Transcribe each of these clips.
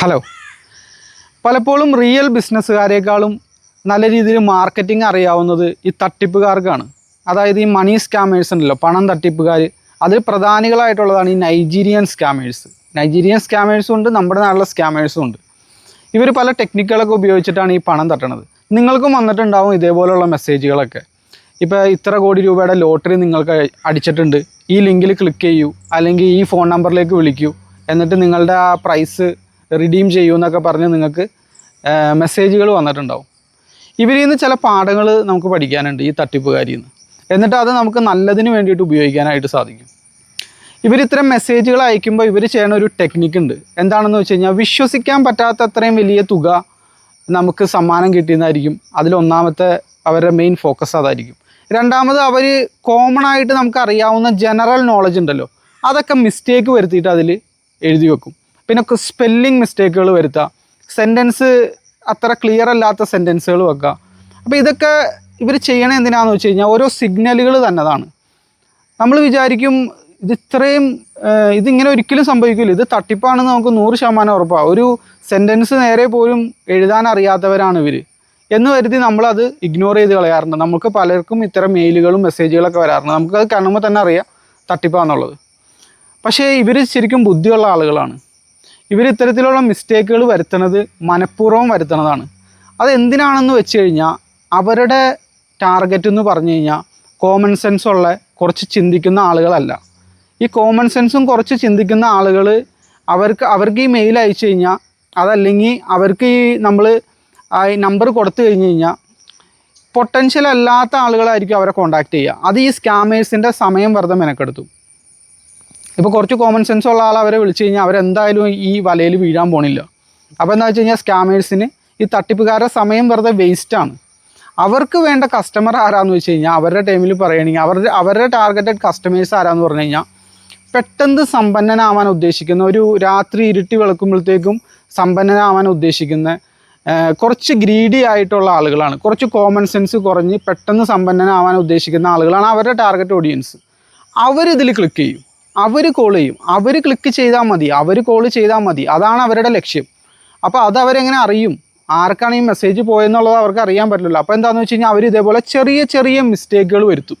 Hello പലപ്പോഴും real ബിസിനസ്സുകാരേക്കാളും നല്ല രീതിയിൽ മാർക്കറ്റിംഗ് അറിയാവുന്നത് ഈ തട്ടിപ്പുകാർക്കാണ്. അതായത് ഈ മണി സ്കാമേഴ്സ് ഉണ്ടല്ലോ പണം തട്ടിപ്പുകാർ അതിൽ പ്രധാനികളായിട്ടുള്ളതാണ് ഈ നൈജീരിയൻ സ്കാമേഴ്സ് നൈജീരിയൻ സ്കാമേഴ്സും ഉണ്ട് നമ്മുടെ നാട്ടിലെ സ്കാമേഴ്സും ഉണ്ട്. ഇവർ പല ടെക്നിക്കുകളൊക്കെ ഉപയോഗിച്ചിട്ടാണ് ഈ പണം തട്ടണത്. നിങ്ങൾക്കും വന്നിട്ടുണ്ടാവും ഇതേപോലെയുള്ള മെസ്സേജുകളൊക്കെ ഇപ്പോൾ ഇത്ര കോടി രൂപയുടെ ലോട്ടറി നിങ്ങൾക്ക് അടിച്ചിട്ടുണ്ട്. ഈ ലിങ്കിൽ ക്ലിക്ക് ചെയ്യൂ അല്ലെങ്കിൽ ഈ ഫോൺ നമ്പറിലേക്ക് വിളിക്കൂ. എന്നിട്ട് നിങ്ങളുടെ ആ പ്രൈസ് റിഡീം ചെയ്യൂ എന്നൊക്കെ പറഞ്ഞ് നിങ്ങൾക്ക് മെസ്സേജുകൾ വന്നിട്ടുണ്ടാവും. ഇവരിൽ നിന്ന് ചില പാഠങ്ങൾ നമുക്ക് പഠിക്കാനുണ്ട് ഈ തട്ടിപ്പുകാരിൽ നിന്ന്. എന്നിട്ട് അത് നമുക്ക് നല്ലതിന് വേണ്ടിയിട്ട് ഉപയോഗിക്കാനായിട്ട് സാധിക്കും. ഇവർ ഇത്തരം മെസ്സേജുകൾ അയക്കുമ്പോൾ ഇവർ ചെയ്യണ ഒരു ടെക്നിക്ക് ഉണ്ട്. എന്താണെന്ന് വെച്ച് കഴിഞ്ഞാൽ വിശ്വസിക്കാൻ പറ്റാത്ത അത്രയും വലിയ തുക നമുക്ക് സമ്മാനം കിട്ടിയെന്നായിരിക്കും. അതിലൊന്നാമത്തെ അവരുടെ മെയിൻ ഫോക്കസ് അതായിരിക്കും. രണ്ടാമത് അവർ കോമൺ ആയിട്ട് നമുക്ക് അറിയാവുന്ന ജനറൽ നോളജ് ഉണ്ടല്ലോ. അതൊക്കെ മിസ്റ്റേക്ക് വരുത്തിയിട്ട് അതിൽ എഴുതി വെക്കും. പിന്നെ സ്പെല്ലിംഗ് മിസ്റ്റേക്കുകൾ വരുത്തുക സെന്റൻസ് അത്ര ക്ലിയർ അല്ലാത്ത സെന്റൻസുകൾ വെക്കുക അപ്പോൾ ഇതൊക്കെ ഇവർ ചെയ്യണത് എന്തിനാണെന്ന് വെച്ച് കഴിഞ്ഞാൽ ഓരോ സിഗ്നലുകൾ തന്നതാണ്. നമ്മൾ വിചാരിക്കും ഇത് ഇത്രയും ഇതിങ്ങനെ ഒരിക്കലും സംഭവിക്കില്ല. ഇത് തട്ടിപ്പാണെന്ന് നമുക്ക് നൂറ് ശതമാനം ഉറപ്പാണ് ഒരു സെന്റൻസ് നേരെ പോലും എഴുതാൻ അറിയാത്തവരാണ് ഇവർ എന്ന് കരുതി നമ്മളത് ഇഗ്നോർ ചെയ്ത് കളയാറുണ്ട്. നമുക്ക് പലർക്കും ഇത്തരം മെയിലുകളും മെസ്സേജുകളൊക്കെ വരാറുണ്ട്. നമുക്കത് കാണുമ്പോൾ തന്നെ അറിയാം തട്ടിപ്പാന്നുള്ളത്. പക്ഷേ ഇവർ ശരിക്കും ബുദ്ധിയുള്ള ആളുകളാണ്. ഇവർ ഇത്തരത്തിലുള്ള മിസ്റ്റേക്കുകൾ വരുത്തുന്നത് മനഃപൂർവം വരുത്തുന്നതാണ്. അതെന്തിനാണെന്ന് വെച്ച് കഴിഞ്ഞാൽ അവരുടെ ടാർഗറ്റ് എന്ന് പറഞ്ഞു കഴിഞ്ഞാൽ കോമൺ സെൻസ് ഉള്ള കുറച്ച് ചിന്തിക്കുന്ന ആളുകളല്ല. ഈ കോമൺ സെൻസും കുറച്ച് ചിന്തിക്കുന്ന ആളുകൾ അവർക്ക് അവർക്ക് ഈ മെയിൽ അയച്ചു കഴിഞ്ഞാൽ അതല്ലെങ്കിൽ അവർക്ക് ഈ നമ്മൾ ഈ നമ്പർ കൊടുത്തു കഴിഞ്ഞ് കഴിഞ്ഞാൽ പൊട്ടൻഷ്യൽ അല്ലാത്ത ആളുകളായിരിക്കും അവരെ കോണ്ടാക്ട് ചെയ്യുക. അത് ഈ സ്കാമേഴ്സിന്റെ സമയം വെറുതെ മെനക്കെടുത്തു ഇപ്പോൾ കുറച്ച് കോമൺ സെൻസ് ഉള്ള ആൾ അവരെ വിളിച്ചു കഴിഞ്ഞാൽ അവരെന്തായാലും ഈ വലയിൽ വീഴാൻ പോണില്ല. അപ്പോൾ എന്താ വെച്ച് കഴിഞ്ഞാൽ സ്കാമേഴ്സിന് ഈ തട്ടിപ്പുകാരുടെ സമയം വെറുതെ വേസ്റ്റാണ് അവർക്ക് വേണ്ട കസ്റ്റമർ ആരാന്ന് വെച്ച് കഴിഞ്ഞാൽ അവരുടെ ടൈമിൽ പറയുകയാണെങ്കിൽ അവരുടെ അവരുടെ ടാർഗറ്റഡ് കസ്റ്റമേഴ്സ് ആരാന്ന് പറഞ്ഞു കഴിഞ്ഞാൽ പെട്ടെന്ന് സമ്പന്നനാവാൻ ഉദ്ദേശിക്കുന്ന ഒരു രാത്രി ഇരുട്ടി വെളുക്കുമ്പോഴത്തേക്കും സമ്പന്നനാവാൻ ഉദ്ദേശിക്കുന്ന കുറച്ച് ഗ്രീഡി ആയിട്ടുള്ള ആളുകളാണ്. കുറച്ച് കോമൺ സെൻസ് കുറഞ്ഞ് പെട്ടെന്ന് സമ്പന്നനാവാൻ ഉദ്ദേശിക്കുന്ന ആളുകളാണ് അവരുടെ ടാർഗറ്റ് ഓഡിയൻസ് അവരിതിൽ ക്ലിക്ക് ചെയ്യും. അവർ കോൾ ചെയ്യും. അവർ ക്ലിക്ക് ചെയ്താൽ മതി. അവർ കോൾ ചെയ്താൽ മതി. അതാണ് അവരുടെ ലക്ഷ്യം. അപ്പോൾ അത് അവരെങ്ങനെ അറിയും? ആർക്കാണ് ഈ മെസ്സേജ് പോയെന്നുള്ളത് അവർക്ക് അറിയാൻ പറ്റില്ല അപ്പോൾ എന്താണെന്ന് വെച്ച് കഴിഞ്ഞാൽ അവർ ഇതേപോലെ ചെറിയ ചെറിയ മിസ്റ്റേക്കുകൾ വരുത്തും.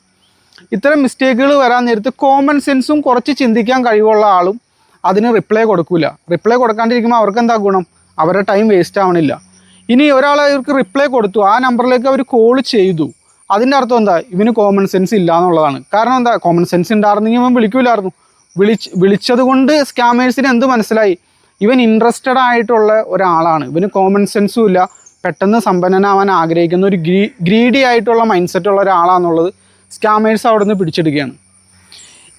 ഇത്തരം മിസ്റ്റേക്കുകൾ വരാൻ നേരത്ത് കോമൺ സെൻസും കുറച്ച് ചിന്തിക്കാൻ കഴിവുള്ള ആളും അതിന് റിപ്ലൈ കൊടുക്കില്ല റിപ്ലൈ കൊടുക്കാണ്ടിരിക്കുമ്പോൾ അവർക്ക് എന്താ ഗുണം? അവരുടെ ടൈം വേസ്റ്റ് ആവണില്ല. ഇനി ഒരാൾ അവർക്ക് റിപ്ലൈ കൊടുത്തു. ആ നമ്പറിലേക്ക് അവർ കോൾ ചെയ്തു. അതിന്റെ അർത്ഥം എന്താ? ഇവന് കോമൺ സെൻസ് ഇല്ല എന്നുള്ളതാണ് കാരണം എന്താ? കോമൺ സെൻസ് ഉണ്ടായിരുന്നെങ്കിൽ ഇവൻ വിളിക്കൂലായിരുന്നു. വിളിച്ച് വിളിച്ചത് കൊണ്ട് സ്കാമേഴ്സിന് എന്ത് മനസ്സിലായി? ഇവൻ ഇൻട്രസ്റ്റഡ് ആയിട്ടുള്ള ഒരാളാണ്. ഇവന് കോമൺ സെൻസും ഇല്ല. പെട്ടെന്ന് സമ്പന്നനാവാൻ ആഗ്രഹിക്കുന്ന ഒരു ഗ്രീ ഗ്രീഡി ആയിട്ടുള്ള മൈൻഡ് സെറ്റ് ഉള്ള ഒരാളാണെന്നുള്ളത് സ്കാമേഴ്സ് അവിടെ നിന്ന് പിടിച്ചെടുക്കുകയാണ്.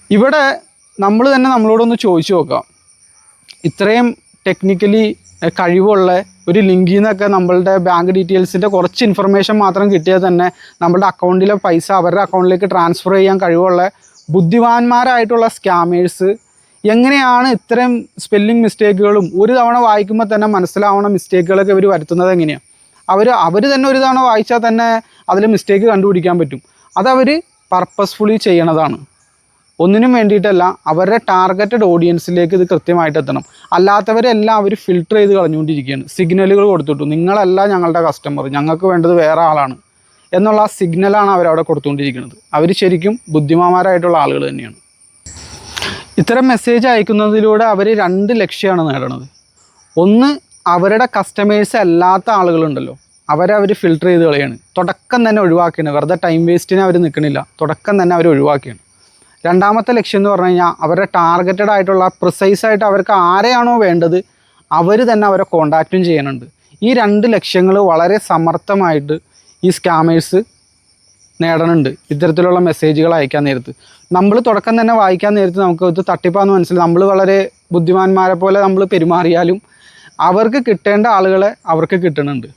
ഇവിടെ നമ്മൾ തന്നെ നമ്മളോടൊന്ന് ചോദിച്ചു നോക്കാം. ഇത്രയും ടെക്നിക്കലി കഴിവുള്ള ഒരു ലിങ്കിൽ നിന്നൊക്കെ നമ്മളുടെ ബാങ്ക് ഡീറ്റെയിൽസിന്റെ കുറച്ച് ഇൻഫർമേഷൻ മാത്രം കിട്ടിയാൽ തന്നെ നമ്മുടെ അക്കൗണ്ടിലെ പൈസ അവരുടെ അക്കൗണ്ടിലേക്ക് ട്രാൻസ്ഫർ ചെയ്യാൻ കഴിവുള്ള ബുദ്ധിമാന്മാരായിട്ടുള്ള സ്കാമേഴ്സ് എങ്ങനെയാണ് ഇത്തരം സ്പെല്ലിംഗ് മിസ്റ്റേക്കുകളും ഒരു തവണ വായിക്കുമ്പോൾ തന്നെ മനസ്സിലാവുന്ന മിസ്റ്റേക്കുകളൊക്കെ ഇവർ വരുത്തുന്നത് എങ്ങനെയാണ് അവർ അവർ തന്നെ ഒരു തവണ വായിച്ചാൽ തന്നെ അതിൽ മിസ്റ്റേക്ക് കണ്ടുപിടിക്കാൻ പറ്റും. അതവർ പർപ്പസ്ഫുള്ളി ചെയ്യണതാണ്. ഒന്നിനും വേണ്ടിയിട്ടല്ല അവരുടെ ടാർഗറ്റഡ് ഓഡിയൻസിലേക്ക് ഇത് കൃത്യമായിട്ട് എത്തണം. അല്ലാത്തവരെല്ലാം അവർ ഫിൽട്ടർ ചെയ്ത് കളഞ്ഞുകൊണ്ടിരിക്കുകയാണ്. സിഗ്നലുകൾ കൊടുത്തിട്ടു. നിങ്ങളല്ല ഞങ്ങളുടെ കസ്റ്റമർ ഞങ്ങൾക്ക് വേണ്ടത് വേറെ ആളാണ്. എന്നുള്ള സിഗ്നലാണ് അവരവിടെ കൊടുത്തുകൊണ്ടിരിക്കുന്നത്. അവർ ശരിക്കും ബുദ്ധിമാന്മാരായിട്ടുള്ള ആളുകൾ തന്നെയാണ്. ഇത്തരം മെസ്സേജ് അയക്കുന്നതിലൂടെ അവർ രണ്ട് ലക്ഷ്യമാണ് നേടുന്നത് ഒന്ന് അവരുടെ കസ്റ്റമേഴ്സ് അല്ലാത്ത ആളുകളുണ്ടല്ലോ. അവരെ അവർ ഫിൽട്ടർ ചെയ്ത് കളയാണ്. തുടക്കം തന്നെ ഒഴിവാക്കിയാണ്. വെറുതെ ടൈം വേസ്റ്റിന് അവർ നിൽക്കണില്ല തുടക്കം തന്നെ അവർ ഒഴിവാക്കിയാണ്. രണ്ടാമത്തെ ലക്ഷ്യം എന്ന് പറഞ്ഞു കഴിഞ്ഞാൽ അവരുടെ ടാർഗറ്റഡ് ആയിട്ടുള്ള പ്രിസൈസ് ആയിട്ട് അവർക്ക് ആരെയാണോ വേണ്ടത് അവർ തന്നെ അവരെ കോണ്ടാക്റ്റും ചെയ്യുന്നുണ്ട് ഈ രണ്ട് ലക്ഷ്യങ്ങൾ വളരെ സമർത്ഥമായിട്ട് ഈ സ്കാമേഴ്സ് നേടണുണ്ട്. ഇത്തരത്തിലുള്ള മെസ്സേജുകൾ അയക്കാൻ നേരത്ത്. നമ്മൾ തുടക്കം തന്നെ വായിക്കാൻ നേരത്ത് നമുക്ക് ഇത് തട്ടിപ്പാന്ന് മനസ്സിലായി. നമ്മൾ വളരെ ബുദ്ധിമാന്മാരെ പോലെ നമ്മൾ പെരുമാറിയാലും അവർക്ക് കിട്ടേണ്ട ആളുകളെ അവർക്ക് കിട്ടണുണ്ട്.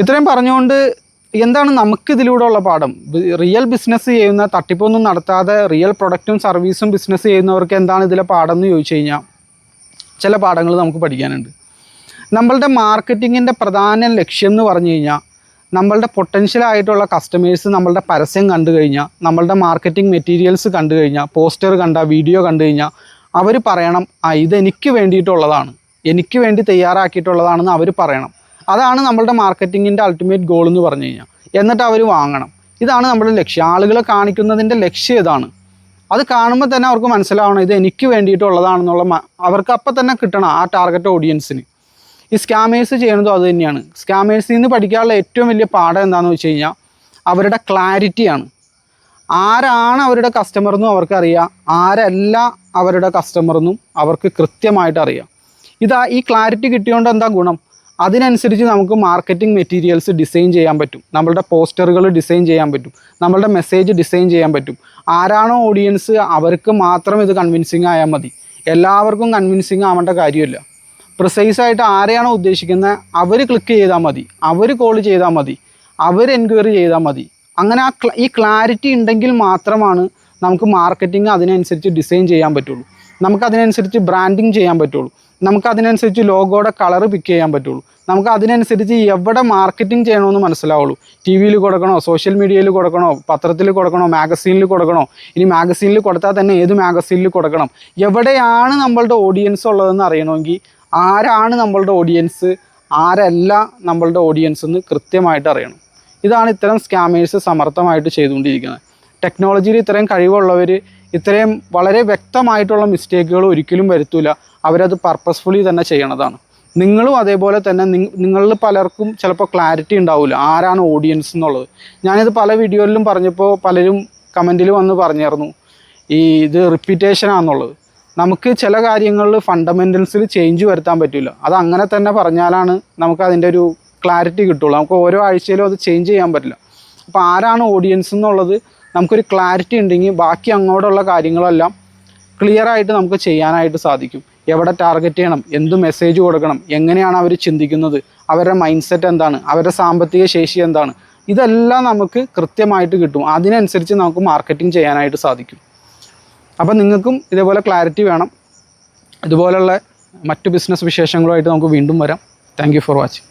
ഇത്രയും പറഞ്ഞുകൊണ്ട് എന്താണ് നമുക്കിതിലൂടെ ഉള്ള പാഠം? റിയൽ ബിസിനസ് ചെയ്യുന്ന തട്ടിപ്പൊന്നും നടത്താതെ റിയൽ പ്രൊഡക്റ്റും സർവീസും ബിസിനസ് ചെയ്യുന്നവർക്ക് എന്താണ് ഇതിലെ പാഠം എന്ന് ചോദിച്ചു കഴിഞ്ഞാൽ ചില പാഠങ്ങൾ നമുക്ക് പഠിക്കാനുണ്ട്. നമ്മളുടെ മാർക്കറ്റിങ്ങിന്റെ പ്രധാന ലക്ഷ്യം എന്ന് പറഞ്ഞു കഴിഞ്ഞാൽ നമ്മളുടെ പൊട്ടൻഷ്യൽ ആയിട്ടുള്ള കസ്റ്റമേഴ്സ് നമ്മളുടെ പരസ്യം കണ്ടു കഴിഞ്ഞാൽ നമ്മളുടെ മാർക്കറ്റിംഗ് മെറ്റീരിയൽസ് കണ്ടു കഴിഞ്ഞാൽ പോസ്റ്റർ കണ്ട വീഡിയോ കണ്ടു കഴിഞ്ഞാൽ അവർ പറയണം ആ ഇതെനിക്ക് വേണ്ടിയിട്ടുള്ളതാണ്. എനിക്ക് വേണ്ടി തയ്യാറാക്കിയിട്ടുള്ളതാണെന്ന് അവർ പറയണം. അതാണ് നമ്മളുടെ മാർക്കറ്റിങ്ങിന്റെ അൾട്ടിമേറ്റ് ഗോൾ എന്ന് പറഞ്ഞു കഴിഞ്ഞാൽ എന്നിട്ട് അവർ വാങ്ങണം. ഇതാണ് നമ്മുടെ ലക്ഷ്യം. ആളുകളെ കാണിക്കുന്നതിന്റെ ലക്ഷ്യം ഇതാണ് അത് കാണുമ്പോൾ തന്നെ അവർക്ക് മനസ്സിലാവണം ഇത് എനിക്ക് വേണ്ടിയിട്ടുള്ളതാണെന്നുള്ള അവർക്ക് അപ്പം തന്നെ കിട്ടണം ആ ടാർഗറ്റ് ഓഡിയൻസിന് ഈ സ്കാമേഴ്സ് ചെയ്യണതും അത് തന്നെയാണ്. സ്കാമേഴ്സിൽ നിന്ന് പഠിക്കാനുള്ള ഏറ്റവും വലിയ പാഠം എന്താണെന്ന് വെച്ച് കഴിഞ്ഞാൽ അവരുടെ ക്ലാരിറ്റിയാണ് ആരാണ് അവരുടെ കസ്റ്റമർ എന്നും അവർക്കറിയാം ആരല്ല അവരുടെ കസ്റ്റമർ എന്നും അവർക്ക് കൃത്യമായിട്ട് അറിയാം. ഇതാ ഈ ക്ലാരിറ്റി കിട്ടിയോണ്ട് എന്താ ഗുണം? അതിനനുസരിച്ച് നമുക്ക് മാർക്കറ്റിംഗ് മെറ്റീരിയൽസ് ഡിസൈൻ ചെയ്യാൻ പറ്റും. നമ്മളുടെ പോസ്റ്ററുകൾ ഡിസൈൻ ചെയ്യാൻ പറ്റും. നമ്മളുടെ മെസ്സേജ് ഡിസൈൻ ചെയ്യാൻ പറ്റും. ആരാണോ ഓഡിയൻസ് അവർക്ക് മാത്രം ഇത് കൺവിൻസിങ് ആയാൽ മതി. എല്ലാവർക്കും കൺവിൻസിങ് ആവേണ്ട കാര്യമില്ല. പ്രിസൈസ് ആയിട്ട് ആരെയാണോ ഉദ്ദേശിക്കുന്നത് അവർ ക്ലിക്ക് ചെയ്താൽ മതി. അവർ കോൾ ചെയ്താൽ മതി. അവർ എൻക്വയറി ചെയ്താൽ മതി. അങ്ങനെ ആ ഈ ക്ലാരിറ്റി ഉണ്ടെങ്കിൽ മാത്രമാണ് നമുക്ക് മാർക്കറ്റിംഗ് അതിനനുസരിച്ച് ഡിസൈൻ ചെയ്യാൻ പറ്റുള്ളൂ. നമുക്ക് അതിനനുസരിച്ച് ബ്രാൻഡിങ് ചെയ്യാൻ പറ്റുള്ളൂ. നമുക്ക് അതിനനുസരിച്ച് ലോഗോയുടെ കളർ പിക്ക് ചെയ്യാൻ പറ്റുള്ളൂ. നമുക്ക് അതിനനുസരിച്ച് എവിടെ മാർക്കറ്റിംഗ് ചെയ്യണമെന്ന് മനസ്സിലാവുള്ളൂ. ടി വിയിൽ കൊടുക്കണോ സോഷ്യൽ മീഡിയയിൽ കൊടുക്കണോ പത്രത്തിൽ കൊടുക്കണോ മാഗസീനിൽ കൊടുക്കണോ? ഇനി മാഗസീനിൽ കൊടുത്താൽ തന്നെ ഏത് മാഗസീനിൽ കൊടുക്കണം? എവിടെയാണ് നമ്മളുടെ ഓഡിയൻസ് ഉള്ളതെന്ന് അറിയണമെങ്കിൽ ആരാണ് നമ്മളുടെ ഓഡിയൻസ് ആരല്ല നമ്മളുടെ ഓഡിയൻസ് എന്ന് കൃത്യമായിട്ട് അറിയണം. ഇതാണ് ഇത്തരം സ്കാമേഴ്സ് സമർത്ഥമായിട്ട് ചെയ്തുകൊണ്ടിരിക്കുന്നത്. ടെക്നോളജിയിൽ ഇത്രയും കഴിവുള്ളവർ ഇത്രയും വളരെ വ്യക്തമായിട്ടുള്ള മിസ്റ്റേക്കുകൾ ഒരിക്കലും വരുത്തൂല. അവരത് പർപ്പസ്ഫുള്ളി തന്നെ ചെയ്യണതാണ്. നിങ്ങളും അതേപോലെ തന്നെ നിങ്ങ- നിങ്ങളിൽ പലർക്കും ചിലപ്പോൾ ക്ലാരിറ്റി ഉണ്ടാവില്ല ആരാണ് ഓഡിയൻസ് എന്നുള്ളത്. ഞാനിത് പല വീഡിയോയിലും പറഞ്ഞപ്പോൾ പലരും കമന്റിൽ വന്ന് പറഞ്ഞിരുന്നു ഈ ഇത് റിപ്പീറ്റേഷൻ ആണെന്നുള്ളത് നമുക്ക് ചില കാര്യങ്ങളിൽ ഫണ്ടമെന്റൽസിൽ ചേഞ്ച് വരുത്താൻ പറ്റില്ല. അത് അങ്ങനെ തന്നെ പറഞ്ഞാലാണ് നമുക്ക് അതിന്റെ ഒരു ക്ലാരിറ്റി കിട്ടുള്ളൂ. നമുക്ക് ഓരോ ആഴ്ചയിലും അത് ചേഞ്ച് ചെയ്യാൻ പറ്റില്ല. അപ്പോൾ ആരാണ് ഓഡിയൻസ് എന്നുള്ളത് നമുക്കൊരു ക്ലാരിറ്റി ഉണ്ടെങ്കിൽ ബാക്കി അങ്ങോട്ടുള്ള കാര്യങ്ങളെല്ലാം ക്ലിയർ ആയിട്ട് നമുക്ക് ചെയ്യാനായിട്ട് സാധിക്കും. എവിടെ ടാർഗറ്റ് ചെയ്യണം? എന്ത് മെസ്സേജ് കൊടുക്കണം? എങ്ങനെയാണ് അവർ ചിന്തിക്കുന്നത്? അവരുടെ മൈൻഡ് സെറ്റ് എന്താണ്? അവരുടെ സാമ്പത്തിക ശേഷി എന്താണ്? ഇതെല്ലാം നമുക്ക് കൃത്യമായിട്ട് കിട്ടും. അതിനനുസരിച്ച് നമുക്ക് മാർക്കറ്റിംഗ് ചെയ്യാനായിട്ട് സാധിക്കും. അപ്പം നിങ്ങൾക്കും ഇതേപോലെ ക്ലാരിറ്റി വേണം. ഇതുപോലുള്ള മറ്റു ബിസിനസ് വിശേഷങ്ങളുമായിട്ട് നമുക്ക് വീണ്ടും വരാം. Thank for watching